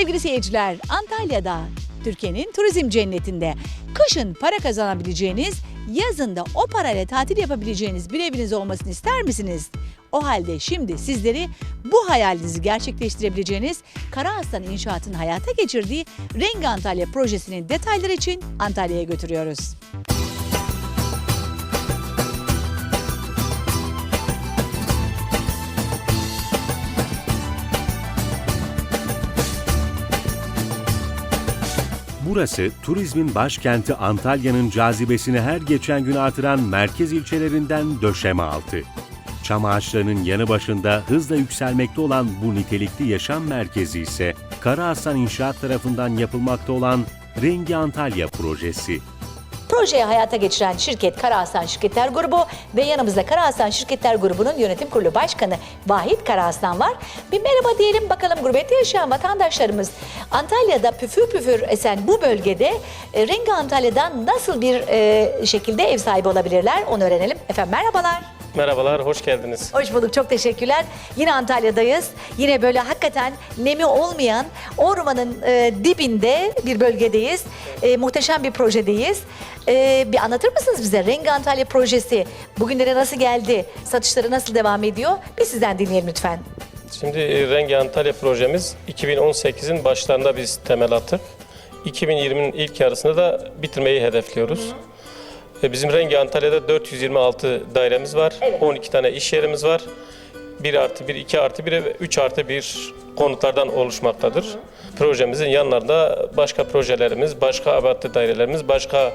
Sevgili seyirciler, Antalya'da Türkiye'nin turizm cennetinde kışın para kazanabileceğiniz, yazın da o parayla tatil yapabileceğiniz bir eviniz olmasını ister misiniz? O halde şimdi sizleri bu hayalinizi gerçekleştirebileceğiniz Kara Aslan İnşaat'ın hayata geçirdiği Rengi Antalya projesinin detayları için Antalya'ya götürüyoruz. Burası turizmin başkenti Antalya'nın cazibesini her geçen gün artıran merkez ilçelerinden Döşemealtı. Çam ağaçlarının yanı başında hızla yükselmekte olan bu nitelikli yaşam merkezi ise Kara Aslan İnşaat tarafından yapılmakta olan Rengi Antalya projesi. Projeyi hayata geçiren şirket Kara Aslan Şirketler Grubu ve yanımızda Kara Aslan Şirketler Grubu'nun yönetim kurulu başkanı Vahit Kara Aslan var. Bir merhaba diyelim bakalım gurbette yaşayan vatandaşlarımız Antalya'da püfür püfür esen bu bölgede e, Rengi Antalya'dan nasıl bir e, şekilde ev sahibi olabilirler onu öğrenelim. Efendim merhabalar. Merhabalar, hoş geldiniz. Hoş bulduk, çok teşekkürler. Yine Antalya'dayız. Yine böyle hakikaten nemi olmayan ormanın e, dibinde bir bölgedeyiz. E, muhteşem bir projedeyiz. E, bir anlatır mısınız bize Rengi Antalya projesi bugünlere nasıl geldi? Satışları nasıl devam ediyor? Bir sizden dinleyelim lütfen. Şimdi e, Rengi Antalya projemiz 2018'in başlarında biz temel attık. 2020'nin ilk yarısında da bitirmeyi hedefliyoruz. E, Bizim Rengi Antalya'da 426 dairemiz var. Evet. 12 tane iş yerimiz var. 1 artı 1, 2 artı 1 ve 3 artı 1 konutlardan oluşmaktadır. Projemizin yanlarında başka projelerimiz, başka abartı dairelerimiz, başka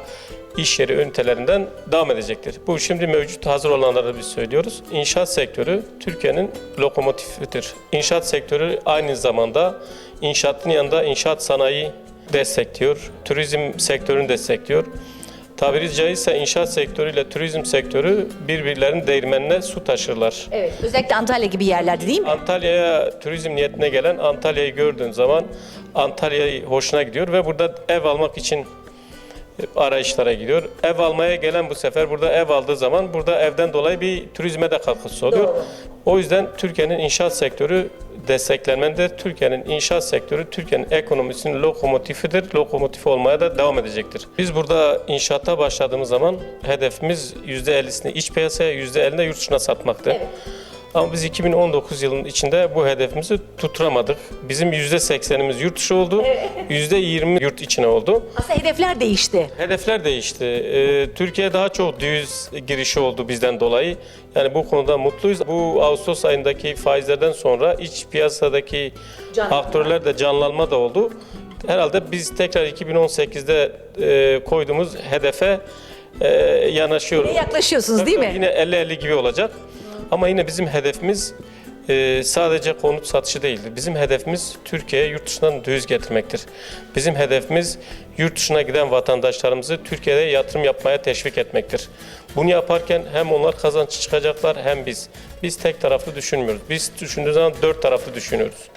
iş yeri ünitelerinden devam edecektir. Bu şimdi mevcut hazır olanları biz söylüyoruz. İnşaat sektörü Türkiye'nin lokomotifidir. İnşaat sektörü aynı zamanda inşaatın yanında inşaat sanayi destekliyor, turizm sektörünü destekliyor. Tabiri caizse inşaat sektörüyle turizm sektörü birbirlerinin değirmenine su taşırlar. Evet. Özellikle Antalya gibi yerlerde değil mi? Antalya'ya turizm niyetine gelen Antalya'yı gördüğün zaman Antalya'yı hoşuna gidiyor ve burada ev almak için arayışlara gidiyor. Ev almaya gelen bu sefer burada ev aldığı zaman burada evden dolayı bir turizme de katkısı oluyor. Doğru. O yüzden Türkiye'nin inşaat sektörü desteklenmelidir. Türkiye'nin inşaat sektörü Türkiye'nin ekonomisinin lokomotifidir. Lokomotif olmaya da devam edecektir. Biz burada inşaata başladığımız zaman hedefimiz %50'sini iç piyasaya, %50'ini de yurt dışına satmaktı. Evet. Ama biz 2019 yılının içinde bu hedefimizi tutturamadık. Bizim %80'imiz yurt dışı oldu, %20 yurt içine oldu. Aslında hedefler değişti. Hedefler değişti. Ee, Türkiye daha çok döviz girişi oldu bizden dolayı. Yani bu konuda mutluyuz. Bu Ağustos ayındaki faizlerden sonra iç piyasadaki Canlanma. aktörler de canlanma da oldu. Herhalde biz tekrar 2018'de e, koyduğumuz hedefe e, yanaşıyoruz. Yine yaklaşıyorsunuz değil mi? Yine 50-50 gibi olacak. Ama yine bizim hedefimiz e, sadece konut satışı değildir. Bizim hedefimiz Türkiye'ye yurt dışından döviz getirmektir. Bizim hedefimiz yurt dışına giden vatandaşlarımızı Türkiye'de yatırım yapmaya teşvik etmektir. Bunu yaparken hem onlar kazanç çıkacaklar hem biz. Biz tek taraflı düşünmüyoruz. Biz düşündüğümüz zaman dört taraflı düşünüyoruz.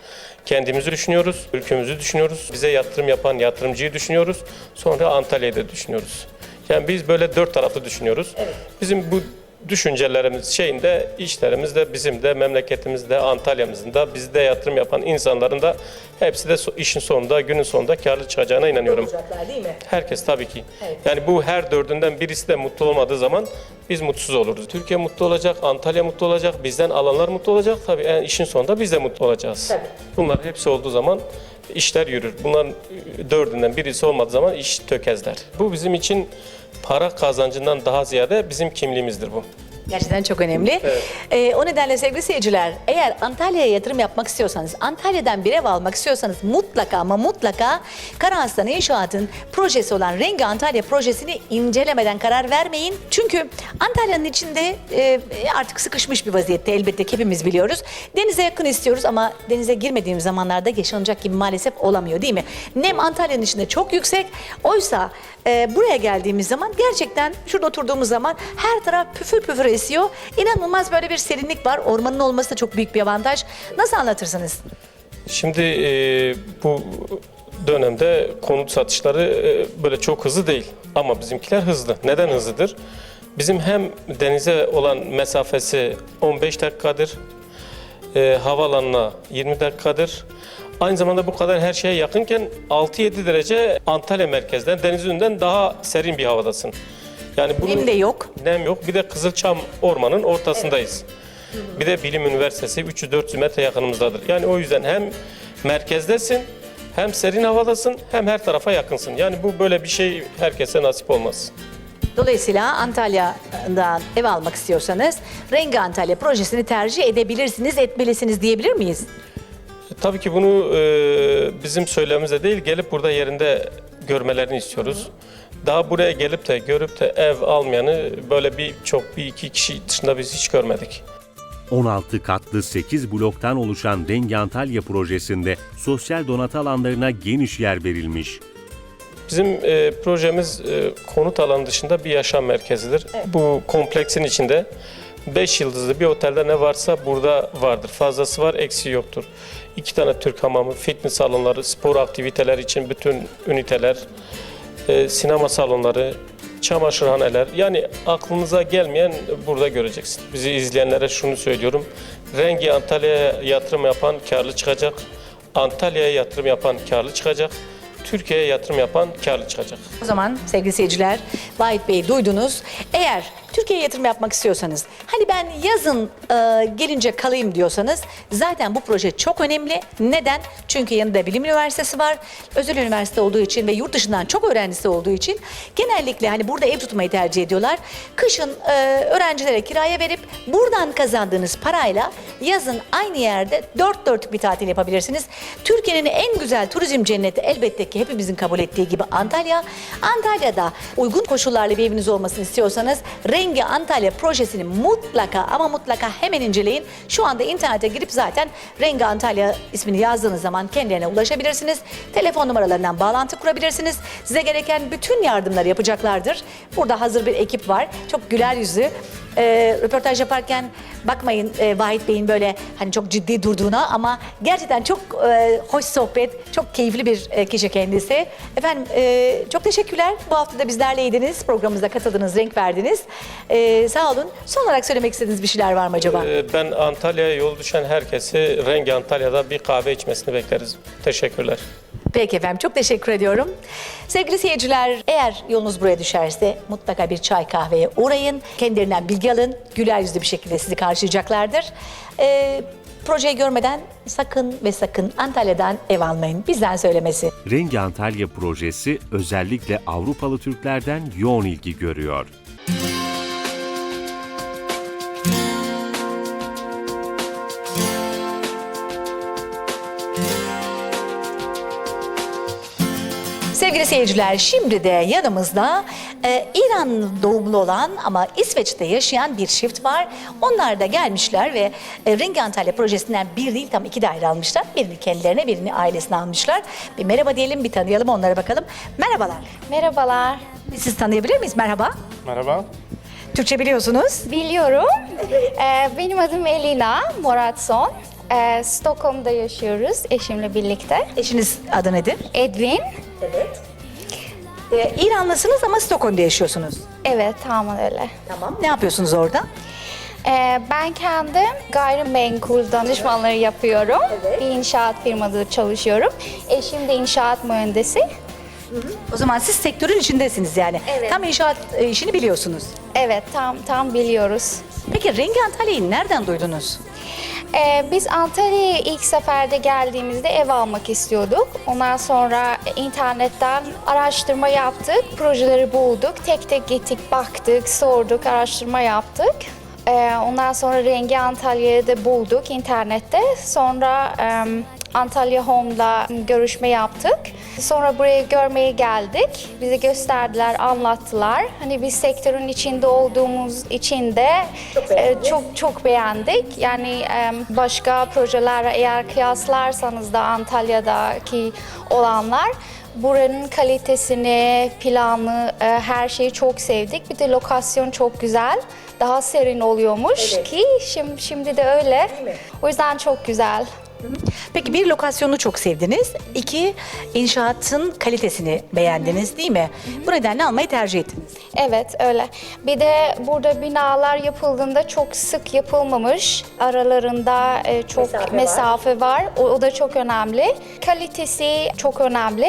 Kendimizi düşünüyoruz, ülkemizi düşünüyoruz, bize yatırım yapan yatırımcıyı düşünüyoruz, sonra Antalya'yı da düşünüyoruz. Yani biz böyle dört taraflı düşünüyoruz. Bizim bu düşüncelerimiz şeyinde işlerimiz de bizim de memleketimizde Antalya'mızın da bizde yatırım yapan insanların da hepsi de işin sonunda günün sonunda karlı çıkacağına inanıyorum. Olacaklar değil mi? Herkes tabii ki. Yani bu her dördünden birisi de mutlu olmadığı zaman biz mutsuz oluruz. Türkiye mutlu olacak, Antalya mutlu olacak, bizden alanlar mutlu olacak. Tabii yani işin sonunda biz de mutlu olacağız. Tabii. Bunlar hepsi olduğu zaman işler yürür. Bunların dördünden birisi olmadığı zaman iş tökezler. Bu bizim için para kazancından daha ziyade bizim kimliğimizdir bu. Gerçekten çok önemli. Ee, o nedenle sevgili seyirciler eğer Antalya'ya yatırım yapmak istiyorsanız, Antalya'dan bir ev almak istiyorsanız mutlaka ama mutlaka Karahasan İnşaat'ın projesi olan Rengi Antalya projesini incelemeden karar vermeyin. Çünkü Antalya'nın içinde e, artık sıkışmış bir vaziyette elbette ki hepimiz biliyoruz. Denize yakın istiyoruz ama denize girmediğimiz zamanlarda yaşanacak gibi maalesef olamıyor değil mi? Nem Antalya'nın içinde çok yüksek. Oysa e, buraya geldiğimiz zaman gerçekten şurada oturduğumuz zaman her taraf püfür püfür esiyor. İnanılmaz böyle bir serinlik var. Ormanın olması da çok büyük bir avantaj. Nasıl anlatırsınız? Şimdi e, bu dönemde konut satışları e, böyle çok hızlı değil. Ama bizimkiler hızlı. Neden hızlıdır? Bizim hem denize olan mesafesi 15 dakikadır, e, havaalanına 20 dakikadır. Aynı zamanda bu kadar her şeye yakınken 6-7 derece Antalya merkezden, deniz önünden daha serin bir havadasın. Yani bunu, Nem de yok. Nem yok. Bir de Kızılçam Orman'ın ortasındayız. Bir de Bilim Üniversitesi 300-400 metre yakınımızdadır. Yani o yüzden hem merkezdesin, hem serin havadasın, hem her tarafa yakınsın. Yani bu böyle bir şey herkese nasip olmaz. Dolayısıyla Antalya'dan ev almak istiyorsanız Rengi Antalya projesini tercih edebilirsiniz, etmelisiniz diyebilir miyiz? Tabii ki bunu e, bizim söylememize değil, gelip burada yerinde görmelerini istiyoruz. Daha buraya gelip de görüp de ev almayanı böyle bir çok bir iki kişi dışında biz hiç görmedik. 16 katlı 8 bloktan oluşan Rengi Antalya projesinde sosyal donatı alanlarına geniş yer verilmiş. Bizim e, projemiz e, konut alanı dışında bir yaşam merkezidir. Bu kompleksin içinde 5 yıldızlı bir otelde ne varsa burada vardır. Fazlası var, eksiği yoktur. İki tane Türk hamamı, fitness salonları, spor aktiviteler için bütün üniteler, e, sinema salonları, çamaşırhaneler. Yani aklınıza gelmeyen burada göreceksin. Bizi izleyenlere şunu söylüyorum. Rengi Antalya'ya yatırım yapan karlı çıkacak. Antalya'ya yatırım yapan karlı çıkacak. Türkiye'ye yatırım yapan karlı çıkacak. O zaman sevgili seyirciler, Vahit Bey duydunuz. Eğer Türkiye'ye yatırım yapmak istiyorsanız, hani ben yazın e, gelince kalayım diyorsanız zaten bu proje çok önemli. Neden? Çünkü yanında Bilim Üniversitesi var. Özel üniversite olduğu için ve yurt dışından çok öğrencisi olduğu için genellikle hani burada ev tutmayı tercih ediyorlar. Kışın e, öğrencilere kiraya verip buradan kazandığınız parayla yazın aynı yerde dört dörtlük bir tatil yapabilirsiniz. Türkiye'nin en güzel turizm cenneti elbette ki hepimizin kabul ettiği gibi Antalya. Antalya'da uygun koşullarla bir eviniz olmasını istiyorsanız Rengi Antalya projesini mutlaka ama mutlaka hemen inceleyin. Şu anda internete girip zaten Rengi Antalya ismini yazdığınız zaman kendilerine ulaşabilirsiniz. Telefon numaralarından bağlantı kurabilirsiniz. Size gereken bütün yardımları yapacaklardır. Burada hazır bir ekip var. Çok güler yüzlü. Ee, röportaj yaparken bakmayın e, Vahit Bey'in böyle hani çok ciddi durduğuna ama gerçekten çok e, hoş sohbet, çok keyifli bir e, kişi kendisi. Efendim e, çok teşekkürler. Bu hafta da bizlerleydiniz. Programımıza katıldınız, renk verdiniz. E, sağ olun. Son olarak söylemek istediğiniz bir şeyler var mı acaba? Ee, Ben Antalya'ya yol düşen herkesi Rengi Antalya'da bir kahve içmesini bekleriz. Teşekkürler. Peki efendim çok teşekkür ediyorum. Sevgili seyirciler eğer yolunuz buraya düşerse mutlaka bir çay kahveye uğrayın. Kendilerinden bilgi alın. Güler yüzlü bir şekilde sizi karşılayacaklardır. Ee, projeyi görmeden sakın ve sakın Antalya'dan ev almayın. Bizden söylemesi. Rengi Antalya projesi özellikle Avrupalı Türklerden yoğun ilgi görüyor. Sevgili seyirciler şimdi de yanımızda e, İran doğumlu olan ama İsveç'te yaşayan bir çift var. Onlar da gelmişler ve e, Rengi Antalya projesinden bir değil tam iki daire almışlar. Birini kendilerine birini ailesine almışlar. Bir merhaba diyelim bir tanıyalım onlara bakalım. Merhabalar. Merhabalar. Biz sizi tanıyabilir miyiz? Merhaba. Merhaba. Türkçe biliyorsunuz. Biliyorum. Ee, benim adım Elina Moratson. Ee, Stockholm'da yaşıyoruz eşimle birlikte. Eşiniz adı nedir? Edwin. Ee, İranlısınız ama Stockholm'da yaşıyorsunuz. Evet, tamamen öyle. Tamam. Ne yapıyorsunuz orada? Ee, ben kendim gayrimenkul danışmanları yapıyorum. Bir inşaat firmada çalışıyorum. Eşim de inşaat mühendisi. O zaman siz sektörün içindesiniz yani. Evet. Tam inşaat e, işini biliyorsunuz. Evet, tam tam biliyoruz. Peki Rengi Antalya'yı nereden duydunuz? Ee, biz Antalya'ya ilk seferde geldiğimizde ev almak istiyorduk. Ondan sonra internetten araştırma yaptık, projeleri bulduk. Tek tek gittik, baktık, sorduk, araştırma yaptık. Ee, ondan sonra rengi Antalya'yı da bulduk internette. Sonra em, Antalya Home'da görüşme yaptık. Sonra buraya görmeye geldik. Bize gösterdiler, anlattılar. Hani biz sektörün içinde olduğumuz için de e, çok çok beğendik. Yani e, başka projelerle eğer kıyaslarsanız da Antalya'daki olanlar buranın kalitesini, planı, e, her şeyi çok sevdik. Bir de lokasyon çok güzel. Daha serin oluyormuş ki şimdi, şimdi de öyle. O yüzden çok güzel. Peki bir lokasyonu çok sevdiniz. İki inşaatın kalitesini beğendiniz değil mi? Bu nedenle almayı tercih ettiniz. Evet öyle. Bir de burada binalar yapıldığında çok sık yapılmamış. Aralarında e, çok Mesafe mesafe, var. var. O, o da çok önemli. Kalitesi çok önemli.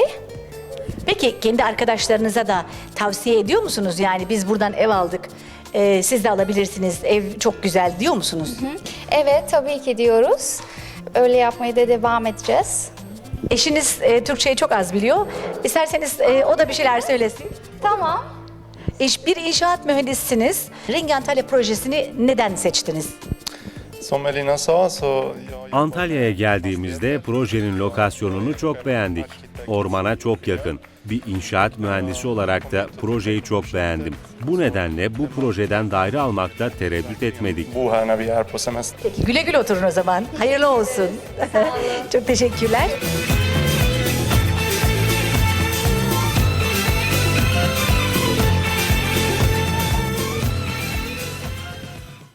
Peki kendi arkadaşlarınıza da tavsiye ediyor musunuz? Yani biz buradan ev aldık. e, siz de alabilirsiniz. Ev çok güzel diyor musunuz? Evet tabii ki diyoruz. Öyle yapmaya da devam edeceğiz. Eşiniz e, Türkçeyi çok az biliyor. İsterseniz e, o da bir şeyler söylesin. Tamam. İş, bir inşaat mühendisiniz. Rengi Antalya projesini neden seçtiniz? Antalya'ya geldiğimizde projenin lokasyonunu çok beğendik. Ormana çok yakın. Bir inşaat mühendisi olarak da projeyi çok beğendim. Bu nedenle bu projeden daire almakta tereddüt etmedik. är på semester. Peki güle güle oturun o zaman. Hayırlı olsun. çok teşekkürler.